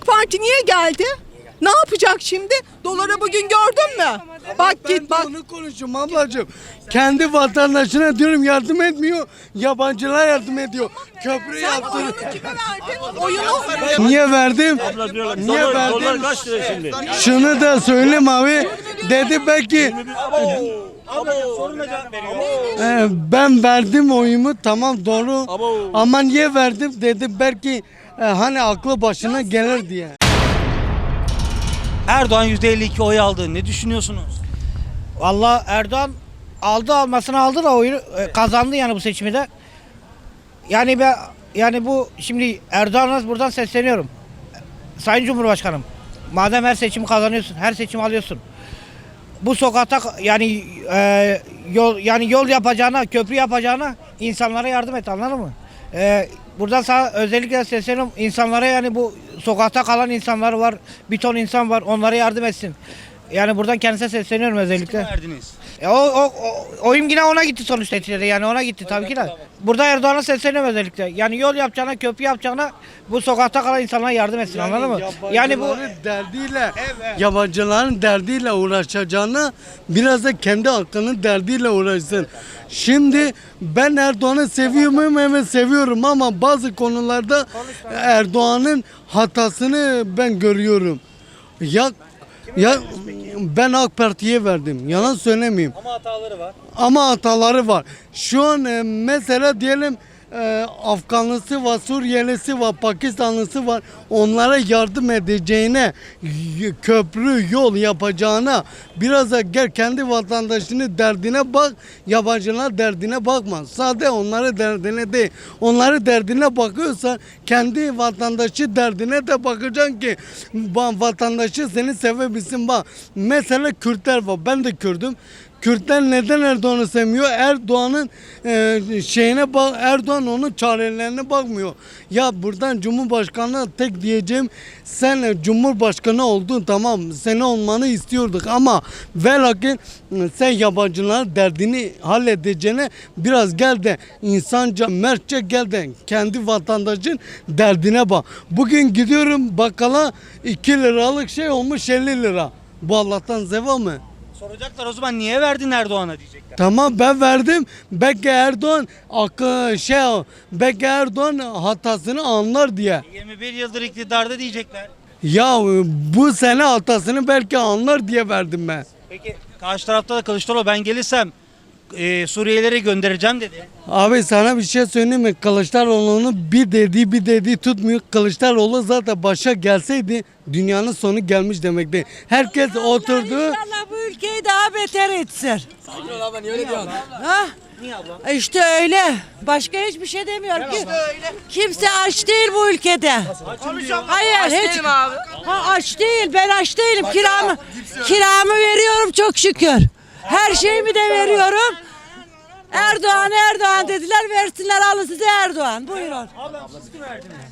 AK Parti niye geldi? Ne yapacak şimdi? Dolara bugün gördün mü? Bak Ben git de bak. onu konuşuyorum ablacığım. Kendi vatandaşına diyorum yardım etmiyor. Yabancılar yardım ediyor. Köprü Sen yaptı. oyunu kime verdin? Oyunu Niye verdim? Dolar, Niye dolar, dolar verdim? kaç lira şimdi? Şunu da söyleyeyim abi. Dedi belki Soruna cevap veriyor. e, ben verdim oyumu tamam doğru. Ama niye verdim? Dedi belki e, hani aklı başına gelir diye. Erdoğan %52 oy aldı. Ne düşünüyorsunuz? Valla Erdoğan aldı almasını aldı da oyunu e, kazandı yani bu seçimi de. Yani ben yani bu şimdi Erdoğan'a buradan sesleniyorum. Sayın Cumhurbaşkanım madem her seçimi kazanıyorsun, her seçimi alıyorsun. Bu sokakta yani e, yol yani yol yapacağına, köprü yapacağına insanlara yardım et anladın mı? E, buradan sana özellikle sesleniyorum insanlara yani bu sokakta kalan insanlar var, bir ton insan var onlara yardım etsin. Yani buradan kendisine sesleniyorum özellikle. Verdiniz. E o, o, o oyum yine ona gitti sonuçta neticede yani ona gitti tabii ki de. Burada Erdoğan'a sesleniyorum özellikle. Yani yol yapacağına, köprü yapacağına bu sokakta kalan insanlara yardım etsin anladın mı? Yani bu Yabancıların derdiyle, yabancıların derdiyle uğraşacağına biraz da kendi hakkının derdiyle uğraşsın. Şimdi ben Erdoğan'ı seviyor muyum? Evet seviyorum ama bazı konularda Erdoğan'ın hatasını ben görüyorum. Ya ya ben AK Parti'ye verdim. Yalan söylemeyeyim. Ama hataları var. Ama hataları var. Şu an e, mesela diyelim e, Afganlısı var, Suriyelisi var, Pakistanlısı var. Onlara yardım edeceğine, köprü, yol yapacağına biraz da gel kendi vatandaşını derdine bak, yabancılar derdine bakma. Sade onları derdine değil. Onları derdine bakıyorsan kendi vatandaşı derdine de bakacaksın ki va- vatandaşı seni sevebilsin. Bak mesela Kürtler var. Ben de Kürdüm. Kürtler neden Erdoğan'ı sevmiyor? Erdoğan'ın e, şeyine bak, Erdoğan onun çarelerine bakmıyor. Ya buradan Cumhurbaşkanı'na tek diyeceğim sen Cumhurbaşkanı oldun tamam seni olmanı istiyorduk ama velakin sen yabancıların derdini halledeceğine biraz gel de insanca mertçe gel de kendi vatandaşın derdine bak. Bugün gidiyorum bakkala 2 liralık şey olmuş 50 lira. Bu Allah'tan zeva mı? Soracaklar o zaman niye verdin Erdoğan'a diyecekler. Tamam ben verdim. Belki Erdoğan akı şey belki Erdoğan hatasını anlar diye. 21 yıldır iktidarda diyecekler. Ya bu sene hatasını belki anlar diye verdim ben. Peki karşı tarafta da Kılıçdaroğlu ben gelirsem e, Suriyelileri göndereceğim dedi. Abi sana bir şey söyleyeyim mi? Kılıçdaroğlu'nun bir dediği bir dediği tutmuyor. Kılıçdaroğlu zaten başa gelseydi dünyanın sonu gelmiş demekti. Herkes oturdu. İnşallah bu ülkeyi daha beter etsin. Sakin ol abla niye öyle diyorsun? Ha? Niye abla? İşte öyle. Başka hiçbir şey demiyorum ki. Kimse aç değil bu ülkede. Hayır hiç. Ha aç değil. Ben aç değilim. Kiramı kiramı veriyorum çok şükür. Her şeyimi de veriyorum. Erdoğan Erdoğan dediler versinler alın size Erdoğan buyurun.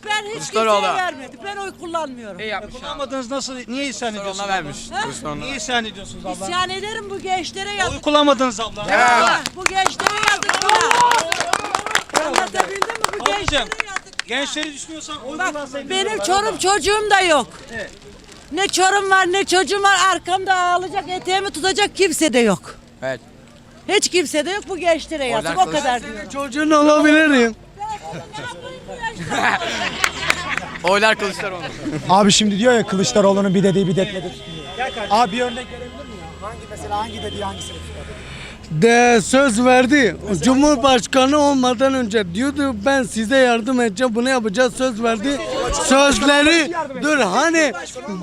Ben hiç kimseye vermedim. Ben oy kullanmıyorum. Kullanmadınız nasıl? Niye isyan ediyorsunuz? vermiş. abla? Niye isyan ediyorsunuz abla? İsyan ederim bu gençlere yazık. Oy kullanmadınız abla. Ah, Bu gençlere yazık ya. Anlatabildim mi? Bu gençlere Ablacığım yazık. gençleri düşünüyorsan oy Bak kullansaydın. benim çorum çocuğum da yok. Ne çorum var ne çocuğum var arkamda ağlayacak eteğimi tutacak kimse de yok. Evet. Hiç kimse de yok bu gençlere yazık o kadar diyorum. Çocuğun olabilirim. Oylar Kılıçdaroğlu. Abi şimdi diyor ya Kılıçdaroğlu'nun bir dediği bir detmedi. Abi bir örnek verebilir miyim? Hangi mesela hangi dediği hangisini tutar? De söz verdi. Cumhurbaşkanı olmadan önce diyordu ben size yardım edeceğim bunu yapacağız söz verdi. Sözleri dur hani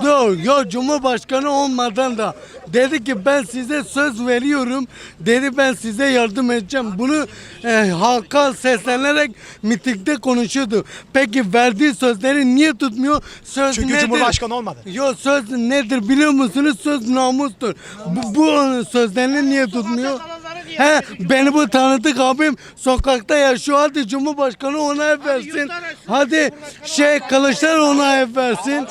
dur yo Cumhurbaşkanı olmadan da dedi ki ben size söz veriyorum dedi ben size yardım edeceğim. Bunu e, halka seslenerek mitingde konuşuyordu. Peki verdiği sözleri niye tutmuyor? Söz Çünkü nedir? Cumhurbaşkanı olmadı. Yo söz nedir biliyor musunuz? Söz namustur. Bu, bu sözlerini niye tutmuyor? He, beni bu tanıdık abim sokakta yaşıyor. Hadi Cumhurbaşkanı ona ev versin. Hadi şey Kılıçdaroğlu ona ev versin.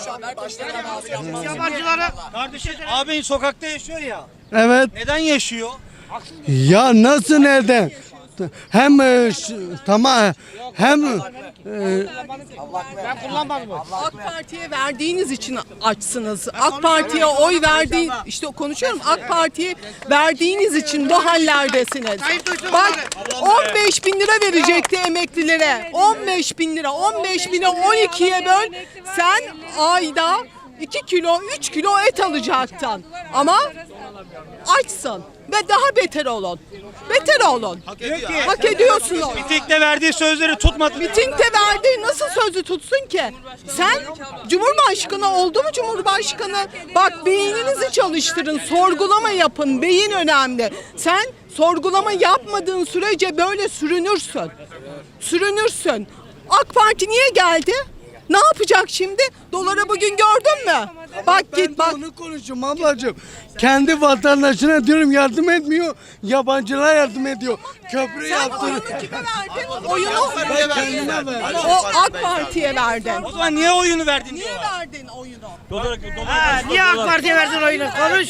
Kardeşim abin sokakta yaşıyor ya. Evet. Neden yaşıyor? Ya nasıl neden? Hem e, ş- tamam hem e, AK Parti'ye verdiğiniz için açsınız. AK Parti'ye oy verdiği işte konuşuyorum. AK Parti'ye verdiğiniz için bu hallerdesiniz. Bak 15 bin lira verecekti emeklilere. 15 bin lira. 15 bini 12'ye böl. Sen ayda 2 kilo 3 kilo et alacaktın. Ama açsın ve daha beter olun. Beter olun. Hak ediyorsunuz. Mitingde verdiği sözleri tutmadı. Mitingde verdiği nasıl sözü tutsun ki? Sen Cumhurbaşkanı oldu mu Cumhurbaşkanı? Bak beyninizi çalıştırın, sorgulama yapın. Beyin önemli. Sen sorgulama yapmadığın sürece böyle sürünürsün. Sürünürsün. AK Parti niye geldi? Ne yapacak şimdi? Dolara bugün gördün mü? Bak ben git bak. onu konuşuyorum ablacığım. Kendi vatandaşına diyorum yardım etmiyor. Yabancılara yardım ediyor. Köprü Sen yaptı. oyunu kime verdin? Oyunu Ben kendime verdim. o AK Parti'ye verdin. O zaman niye oyunu verdin? Niye verdin oyunu? Dolar, dolar, Ha, niye AK Parti'ye verdin oyunu? Konuş.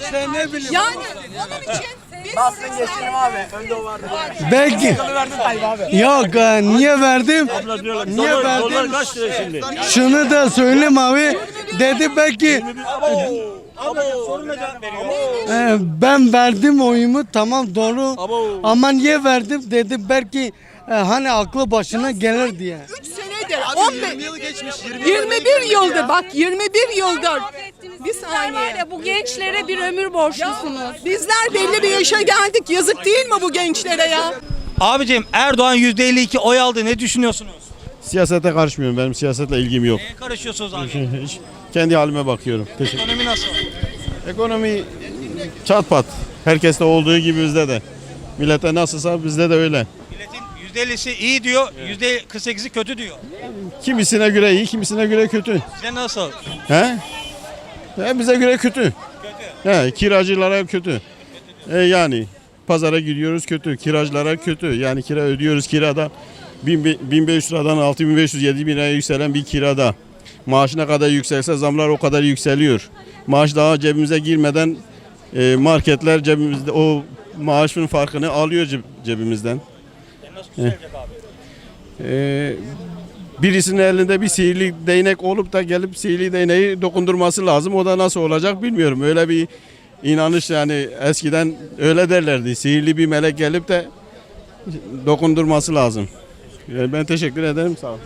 İşte ne bileyim. Yani onun için Bastın geçelim abi. Önde o vardı. Belki. Verdin Tayyip abi. Yok e, niye verdim? diyorlar. Niye Dolar, dolar kaç lira şimdi? Şunu da söyleyeyim abi. Dedi belki e, ben verdim oyumu tamam doğru. Ama niye verdim dedi belki e, hani aklı başına gelir diye. 3 senedir 15 yıl geçmiş 21 yıldır bak 21 yıldır bir saniye. bu gençlere bir ömür borçlusunuz. Bizler belli bir yaşa geldik yazık değil mi bu gençlere ya? Abicim Erdoğan %52 oy aldı. Ne düşünüyorsunuz? Siyasete karışmıyorum. Benim siyasetle ilgim yok. Neye karışıyorsunuz abi? Hiç kendi halime bakıyorum. Teşekkür Ekonomi nasıl? Ekonomi çat pat. Herkeste olduğu gibi bizde de. Millete nasılsa bizde de öyle. Milletin %50'si iyi diyor, %48'i kötü diyor. Kimisine göre iyi, kimisine göre kötü. Size nasıl? He? He bize göre kötü. He, kiracılara kötü. E yani pazara gidiyoruz kötü, kiracılara kötü. Yani kira ödüyoruz kirada. 1500 liradan 6500 7000 liraya yükselen bir kirada. Maaş ne kadar yükselse zamlar o kadar yükseliyor. Maaş daha cebimize girmeden e, marketler cebimizde o maaşın farkını alıyor ceb- cebimizden. E, birisinin elinde bir sihirli değnek olup da gelip sihirli değneği dokundurması lazım. O da nasıl olacak bilmiyorum. Öyle bir inanış yani eskiden öyle derlerdi. Sihirli bir melek gelip de dokundurması lazım. Ben teşekkür ederim. Sağ olun.